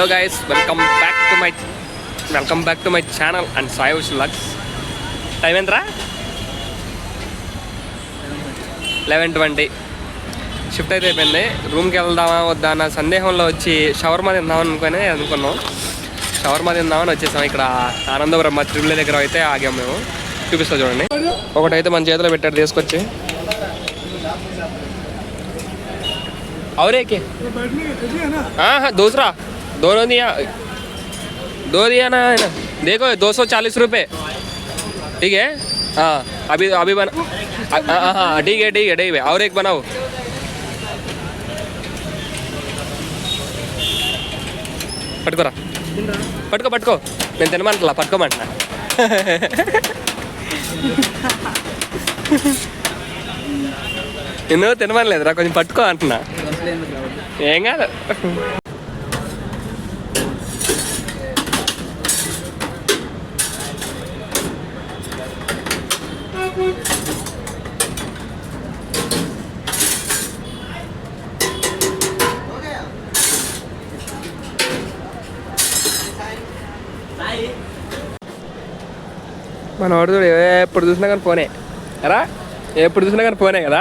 Hello guys welcome back to my welcome back to my channel and సాయోష్ లక్స్ time ఎంతరా eleven twenty shift అయితే అయిపోయింది. రూమ్కి వెళ్దామా వద్దా అన్న సందేహంలో వచ్చి షవర్మా తిందామని అనుకుని అనుకున్నాం. షవర్మా తిందామని వచ్చేసాం ఇక్కడ ఆనందపురం మా త్రిబుల దగ్గర అయితే ఆగాం మేము. చూపిస్తాం చూడండి. ఒకటైతే మన చేతిలో పెట్టాడు తీసుకొచ్చి. అవరేకే. దూసరా दोनों दिया दो दिया ना है ना देखो दो सौ चालीस रुपये ठीक है हाँ अभी अभी बना हाँ हाँ हाँ ठीक है ठीक है ठीक है और एक बनाओ పట్టుకోరా పట్టుకో పట్టుకో నేను తినమంటలా పట్టుకోమంటున్నా ఎందుకు తినమనలేదురా కొంచెం పట్టుకో అంటున్నా ఏం కాదు మన వాడు చూడు ఎప్పుడు చూసినా కానీ పోనే. ఎరా? ఎప్పుడు చూసినా కానీ పోనే కదా?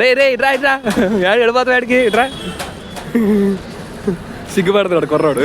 రే రే ఇట్రా ఇట్రా. యాడు వాడికి ఇట్రా. సిగ్గుపడుతున్నాడు కుర్రాడు.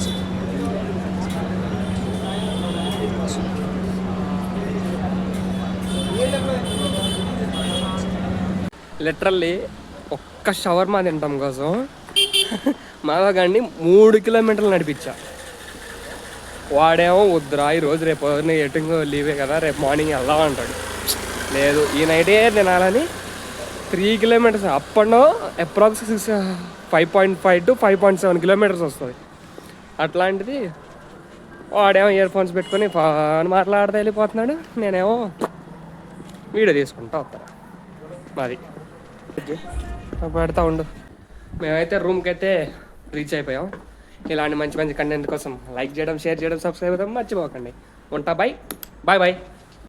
లిటరల్లీ ఒక్క షవర్మా తింటాం కోసం. మావగాడిని మూడు కిలోమీటర్లు నడిపించా. వాడేమో వద్దురా ఈరోజు రేపు పొద్దున్న ఎటింగ్ లీవే కదా రేపు మార్నింగ్ వెళ్దాం అంటాడు. లేదు ఈ నైటే తినాలని three kilometres up and approx six five point five to five point seven kilometres వస్తుంది. అట్లాంటిది వాడేమో ఇయర్ ఫోన్స్ పెట్టుకొని ఫోన్ మాట్లాడితే వెళ్ళిపోతున్నాడు. నేనేమో వీడియో తీసుకుంటా వస్తాను మరి. పెడతా ఉండు. మేమైతే రూమ్కి అయితే రీచ్ అయిపోయాం. ఇలాంటి మంచి మంచి కంటెంట్ కోసం లైక్ చేయడం షేర్ చేయడం సబ్స్క్రైబ్ చేయడం మర్చిపోకండి. ఉంటా బాయ్ బాయ్ బాయ్